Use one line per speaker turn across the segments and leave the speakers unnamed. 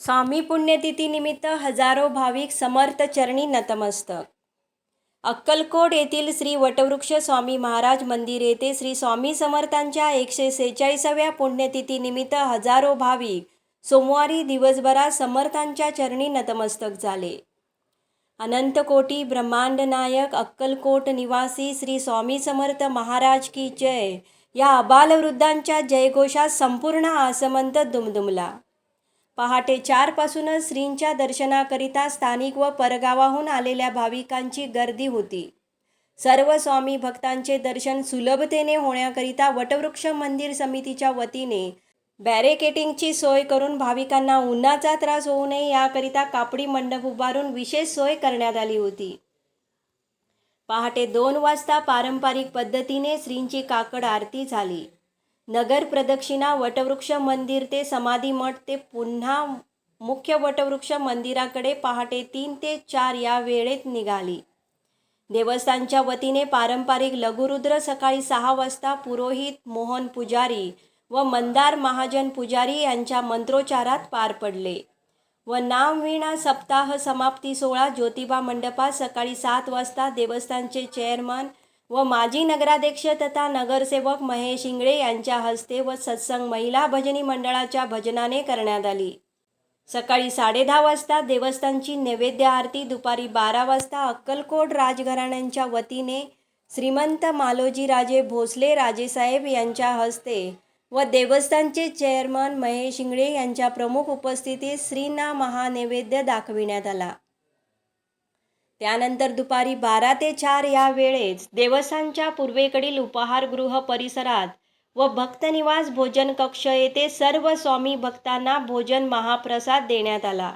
स्वामी पुण्यतिथीनिमित्त हजारो भाविक समर्थ चरणी नतमस्तक. अक्कलकोट येथील श्री वटवृक्ष स्वामी महाराज मंदिर येथे श्री स्वामी समर्थांच्या एकशे सेहेचाळीसाव्या पुण्यतिथीनिमित्त हजारो भाविक सोमवारी दिवसभरात समर्थांच्या चरणी नतमस्तक झाले. अनंतकोटी ब्रह्मांड नायक अक्कलकोट निवासी श्री स्वामी समर्थ महाराज की जय या अबालवृद्धांच्या जयघोषात संपूर्ण आसमंत दुमदुमला. पहाटे चारपासूनच श्रींच्या दर्शनाकरिता स्थानिक व परगावाहून आलेल्या भाविकांची गर्दी होती. सर्व स्वामी भक्तांचे दर्शन सुलभतेने होण्याकरिता वटवृक्ष मंदिर समितीच्या वतीने बॅरिकेटिंगची सोय करून भाविकांना उन्हाचा त्रास होऊ नये याकरिता कापडी मंडप उभारून विशेष सोय करण्यात आली होती. पहाटे दोन वाजता पारंपरिक पद्धतीने श्रींची काकड आरती झाली. नगर प्रदक्षिणा वटवृक्ष मंदिर ते समाधी मठ ते पुन्हा मुख्य वटवृक्ष मंदिराकडे पहाटे तीन ते चार या वेळेत निघाली. देवस्थानच्या वतीने पारंपरिक लघुरुद्र सकाळी सहा वाजता पुरोहित मोहन पुजारी व मंदार महाजन पुजारी यांच्या मंत्रोच्चारात पार पडले व नामवीणा सप्ताह समाप्ती सोहळा ज्योतिबा मंडपात सकाळी सात वाजता देवस्थानचे चेअरमन व माजी नगराध्यक्ष तथा नगरसेवक महेश इंगळे यांच्या हस्ते व सत्संग महिला भजनी मंडळाच्या भजनाने करण्यात आली. सकाळी साडेदहा वाजता देवस्थानची नैवेद्य आरती दुपारी बारा वाजता अक्कलकोट राजघराण्यांच्या वतीने श्रीमंत मालोजीराजे भोसले राजेसाहेब यांच्या हस्ते व देवस्थानचे चेअरमन महेश इंगळे यांच्या प्रमुख उपस्थितीत श्रींना महानैवेद्य दाखविण्यात आला. त्यानंतर दुपारी बारा ते चार या वेळेस देवसांच्या पूर्वेकडील उपहारगृह परिसरात व भक्तनिवास भोजन कक्ष येथे सर्व स्वामी भक्तांना भोजन महाप्रसाद देण्यात आला.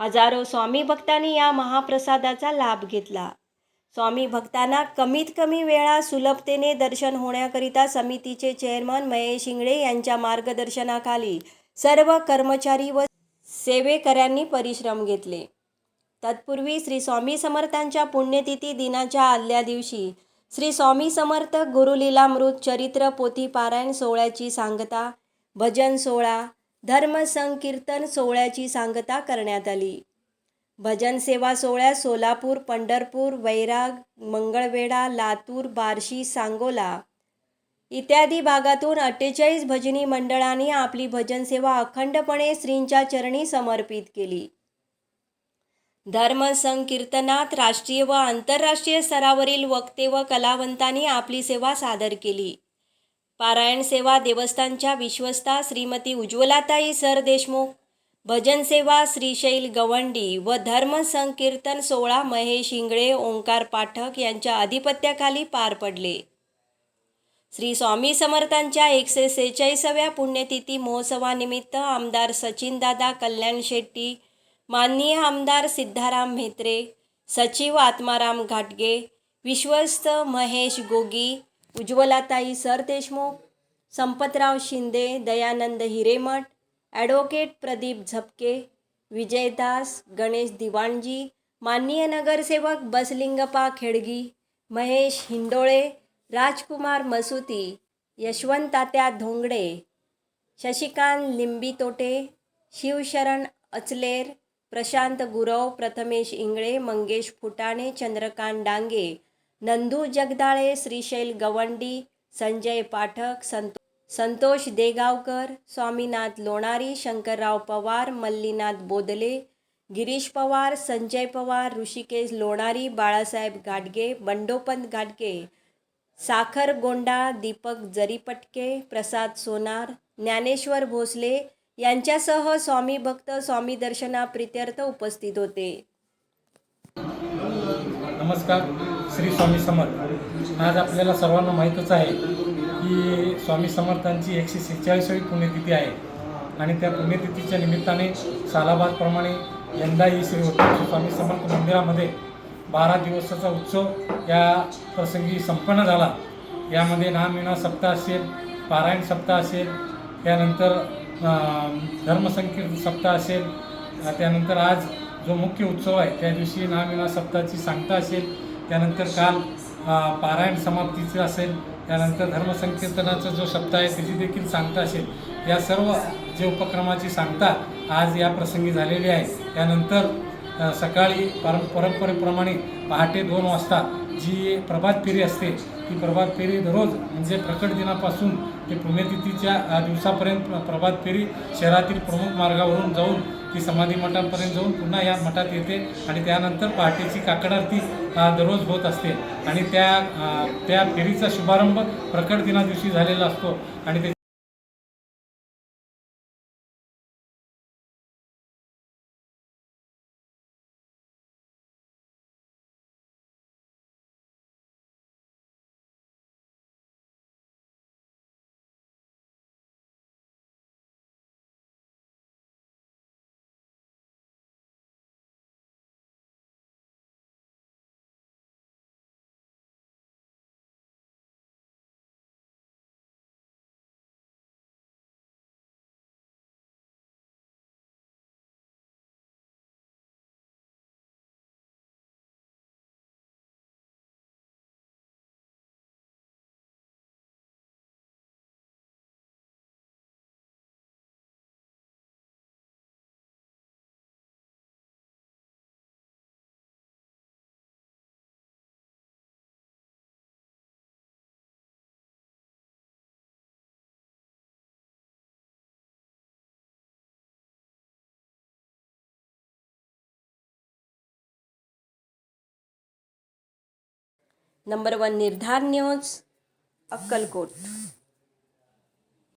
हजारो स्वामी भक्तांनी या महाप्रसादाचा लाभ घेतला. स्वामी भक्तांना कमीत कमी वेळा सुलभतेने दर्शन होण्याकरिता समितीचे चेअरमन महेश इंगळे यांच्या मार्गदर्शनाखाली सर्व कर्मचारी व सेवेकऱ्यांनी परिश्रम घेतले. तत्पूर्वी श्री स्वामी समर्थांच्या पुण्यतिथी दिनाच्या आदल्या दिवशी श्री स्वामी समर्थ गुरुलीलामृत चरित्र पोथी पारायण सोहळ्याची सांगता भजन सोहळा धर्मसंकीर्तन सोहळ्याची सांगता करण्यात आली. भजन सेवा सोहळ्यात सोलापूर पंढरपूर वैराग मंगळवेढा लातूर बार्शी सांगोला. इत्यादी भागातून अठ्ठेचाळीस भजनी मंडळांनी आपली भजनसेवा अखंडपणे श्रींच्या चरणी समर्पित केली. धर्म संकीर्तनात राष्ट्रीय व आंतरराष्ट्रीय स्तरावरील वक्ते व कलावंतांनी आपली सेवा सादर केली. पारायण सेवा देवस्थानच्या विश्वस्ता श्रीमती उज्ज्वलाताई सर देशमुख भजन सेवा श्रीशैल गवंडी व धर्म संकीर्तन सोहळा महेश इंगळे ओंकार पाठक यांच्या अधिपत्याखाली पार पडले. श्री स्वामी समर्थांच्या एकशे सेहेचाळीसाव्या पुण्यतिथी महोत्सवानिमित्त आमदार सचिनदादा कल्याण शेट्टी माननीय आमदार सिद्धाराम म्हेत्रे सचिव आत्माराम घाटगे विश्वस्त महेश गोगी उज्ज्वलाताई सरदेशमुख संपतराव शिंदे दयानंद हिरेमठ ॲडव्होकेट प्रदीप झपके विजयदास गणेश दिवाणजी माननीय नगरसेवक बसलिंगपा खेडगी महेश हिंडोळे राजकुमार मसुती यशवंतात्या धोंगडे शशिकांत लिंबीतोटे शिवशरण अचलेर प्रशांत गुरव प्रथमेश इंगळे मंगेश फुटाणे चंद्रकांत डांगे नंदू जगदाळे श्रीशैल गवंडी संजय पाठक संतो संतोष देगावकर स्वामीनाथ लोणारी शंकरराव पवार मल्लीनाथ बोदले गिरीश पवार संजय पवार ऋषिकेश लोणारी बाळासाहेब गाडगे बंडोपंत गाडगे साखर गोंडा दीपक जरीपटके प्रसाद सोनार ज्ञानेश्वर भोसले यांच्यासह स्वामी भक्त स्वामी दर्शना प्रित्यर्थ उपस्थित होते.
नमस्कार श्री स्वामी समर्थ. आज आपल्याला सर्वांना माहीतच आहे की स्वामी समर्थांची एकशे सेहेचाळीसावी पुण्यतिथी आहे. आणि त्या पुण्यतिथीच्या निमित्ताने सालाबादप्रमाणे यंदाही श्री वटवृक्ष स्वामी समर्थ मंदिरामध्ये बारा दिवसाचा उत्सव या प्रसंगी संपन्न झाला. यामध्ये नामविना सप्ताह असेल पारायण सप्ताह असेल त्यानंतर धर्मसंकीर्तन सप्ताह असेल त्यानंतर आज जो मुख्य उत्सव आहे त्या दिवशी नामविना सप्ताहाची सांगता असेल त्यानंतर काल पारायण समाप्तीचं असेल त्यानंतर धर्मसंकीर्तनाचा जो सप्ताह आहे त्याची देखील सांगता असेल. या सर्व जे उपक्रमाची सांगता आज या प्रसंगी झालेली आहे. त्यानंतर सकाळी परं परंपरेप्रमाणे पहाटे दोन वाजता जी प्रभात फेरी असते ती प्रभात फेरी दररोज म्हणजे प्रकट दिनापासून ते पुण्यतिथीच्या दिवसापर्यंत प्रभात फेरी शहरातील प्रमुख मार्गावरून जाऊन ती समाधी मठापर्यंत जाऊन पुन्हा या मठात येते आणि त्यानंतर पहाटेची काकड आरती दररोज होत असते. आणि त्या त्या फेरीचा शुभारंभ प्रकट दिना दिवशी झालेला असतो आणि
number one Nirdhar news Akkalkot.